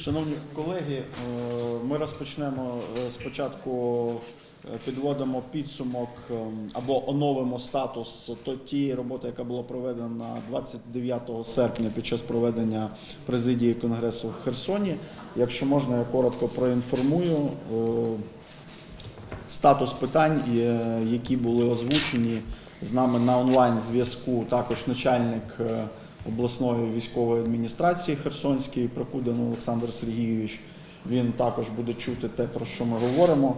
Шановні колеги, е, ми розпочнемо е, спочатку, е, підводимо підсумок або оновимо статус то- тієї роботи, яка була проведена 29 серпня під час проведення президії конгресу в Херсоні. Якщо можна, я коротко проінформую статус питань, які були озвучені з нами на онлайн зв'язку. Також начальник обласної військової адміністрації Херсонської Прокудин Олександр Сергійович. Він також буде чути те, про що ми говоримо.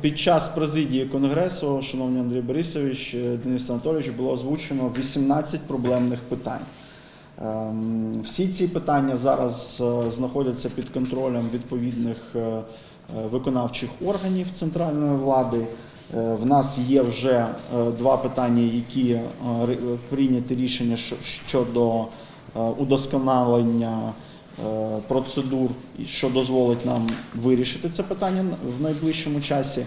Під час президії конгресу, шановний Андрій Борисович, е, Денис Анатолійович, було озвучено 18 проблемних питань. Ем, Всі ці питання зараз е, знаходяться під контролем відповідних е, виконавчих органів центральної влади. Е, В нас є вже е, два питання, які е, прийняті рішення щодо удосконалення процедур, що дозволить нам вирішити це питання в найближчому часі.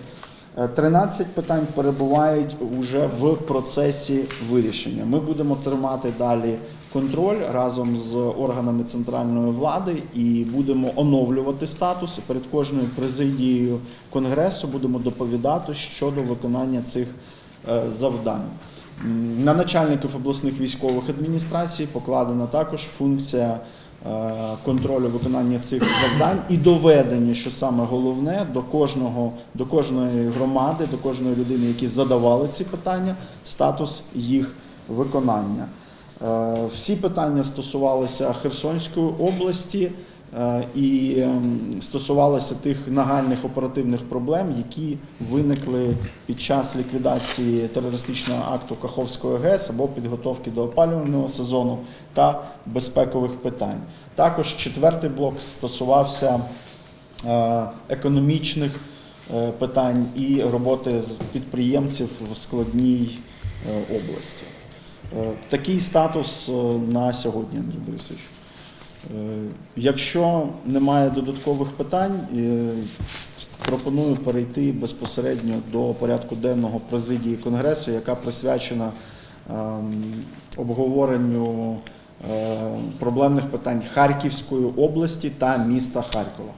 Е, 13 питань перебувають вже в процесі вирішення. Ми будемо тримати далі контроль разом з органами центральної влади і будемо оновлювати статус. Перед кожною президією конгресу будемо доповідати щодо виконання цих е, завдань. На начальників обласних військових адміністрацій покладена також функція е, контролю виконання цих завдань і доведення, що саме головне, до кожного, до кожної громади, до кожної людини, які задавали ці питання, статус їх виконання. Е, Всі питання стосувалися Херсонської області е, і ем, стосувалися тих нагальних оперативних проблем, які виникли під час ліквідації терористичного акту Каховської ГЕС або підготовки до опалювального сезону та безпекових питань. Також четвертий блок стосувався е, економічних е, питань і роботи з підприємців в складній е, області. Е, Такий статус е, на сьогодні, Андрій Борисович. Е, Якщо немає додаткових питань, е, пропоную перейти безпосередньо до порядку денного президії Конгресу, яка присвячена ем, обговоренню е, проблемних питань Харківської області та міста Харкова.